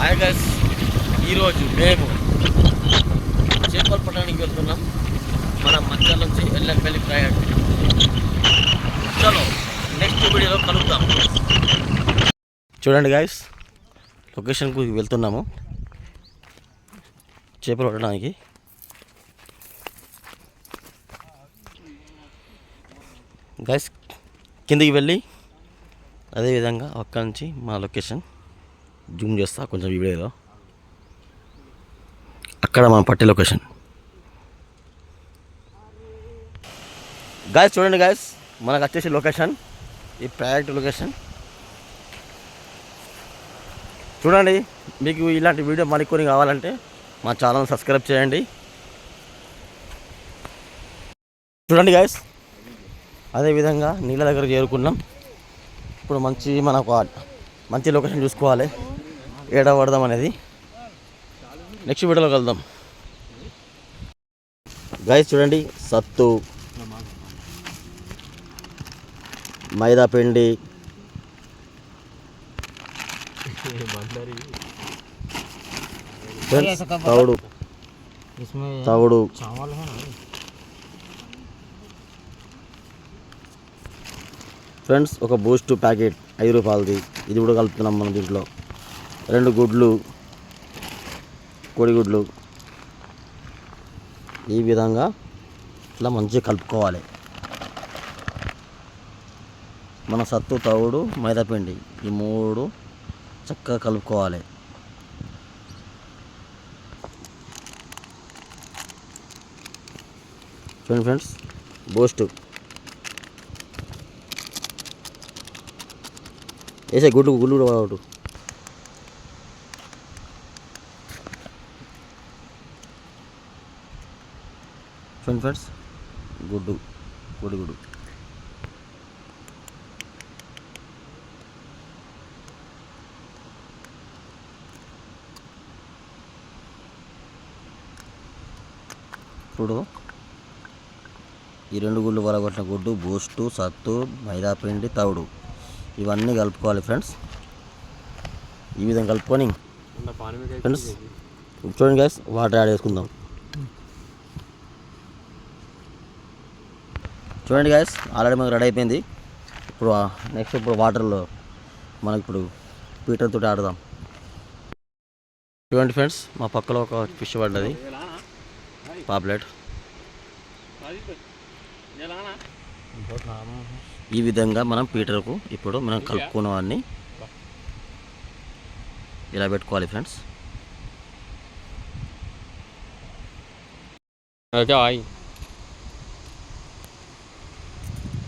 Hi guys ఈరోజు మేము చేపలు పట్టడానికి వెళ్తున్నాం. మన మధ్య నుంచి ఎల్లంపల్లి ప్రయాణం. చలో నెక్స్ట్ వీడియోలో కలుద్దాం. చూడండి గాయస్ లొకేషన్కు వెళ్తున్నాము. చేపలు పట్టడానికి గైస్ కిందికి వెళ్ళి అదేవిధంగా అక్కడి నుంచి మా లొకేషన్ జూమ్ చేస్తా కొంచెం ఈ వీడియోలో అక్కడ మనం పట్టే లొకేషన్. గాయస్ చూడండి గాయస్ మనకు వచ్చేసి లొకేషన్. ఈ ప్రాజెక్ట్ లొకేషన్. చూడండి మీకు ఇలాంటి వీడియో మరికొన్ని కావాలంటే మా ఛానల్ సబ్స్క్రైబ్ చేయండి. చూడండి గాయస్ అదేవిధంగా నీళ్ళ దగ్గర చేరుకున్నాం. ఇప్పుడు మంచి మనకు మంచి లొకేషన్ చూసుకోవాలి. ఏడా పడదాం అనేది. నెక్స్ట్ వీడియోలోకి వెళ్దాం. గాయ చూడండి సత్తు మైదా పిండి. తవుడు. తవుడు. ఫ్రెండ్స్ ఒక బూస్ట్ ప్యాకెట్ ఐదు రూపాయలది. ఇది కూడా కలుపుతున్నాం మనం దీంట్లో. రెండు గుడ్లు కోడిగుడ్లు ఈ విధంగా ఇట్లా మంచిగా కలుపుకోవాలి. మన సత్తు తవుడు మైదాపిండి ఈ మూడు చక్కగా కలుపుకోవాలి. చూడండి ఫ్రెండ్స్ బూస్ట్. వేసే గుడ్డు గుడ్లు కూడా చూడండి ఫ్రెండ్స్. గుడ్డు. గుడి గుడ్డు ఇప్పుడు ఈ రెండు గుడ్లు వలగొట్టిన గుడ్డు బూస్టు సత్తు మైదా పిండి తవుడు. ఇవన్నీ కలుపుకోవాలి ఫ్రెండ్స్. ఈ విధంగా కలుపుకొని ఫ్రెండ్స్ చూడండి గ్యాస్ వాటర్ యాడ్ చేసుకుందాం. చూడండి గాయస్ ఆల్రెడీ మనకు రెడీ అయిపోయింది. ఇప్పుడు నెక్స్ట్ ఇప్పుడు వాటర్లో మనకి ఇప్పుడు పీటర్ తోటి ఆడదాం. చూడండి ఫ్రెండ్స్ మా పక్కలో ఒక ఫిష్ పడ్డది. పాప్లెట్ ఈ విధంగా మనం పీటర్కు ఇప్పుడు మనం కలుపుకున్నవన్నీ ఇలా పెట్టుకోవాలి ఫ్రెండ్స్ क्या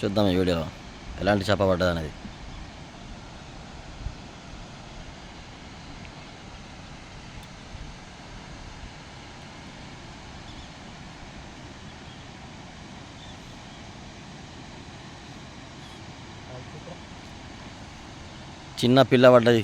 చూద్దాం ఈ వీడియోలో. ఎలాంటి చేప పడ్డది అనేది. చిన్న పిల్ల పడ్డది.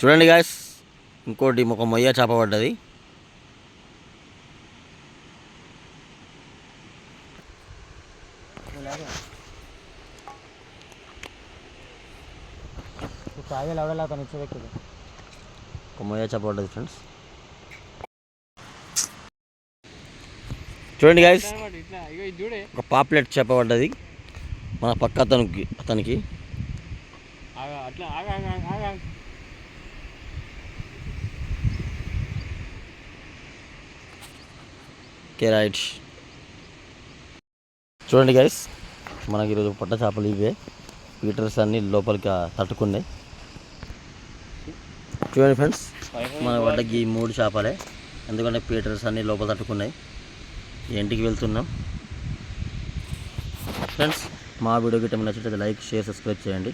చూడండి గాయస్ ఇంకోటి ఒక మొయ్య చేప పడ్డది. ఒక మొయ్య చేప పడ్డది ఫ్రెండ్స్ చూడండి గాయస్ ఒక పాప్లెట్ చేప పడ్డది. మన పక్క అతనికి అతనికి. Okay right. చూడండి గైస్ మనకి ఈరోజు పట్ట చేపలు ఇవే. పీటర్స్ అన్ని లోపలికి తట్టుకున్నాయి. చూడండి ఫ్రెండ్స్ మన వడ్డకి ఈ మూడు చేపలే. ఎందుకంటే పీటర్స్ అన్ని లోపల తట్టుకున్నాయి. ఇంటికి వెళ్తున్నాం? ఫ్రెండ్స్ మా వీడియో గిట్ట నచ్చితే లైక్ షేర్ సబ్స్క్రైబ్ చేయండి.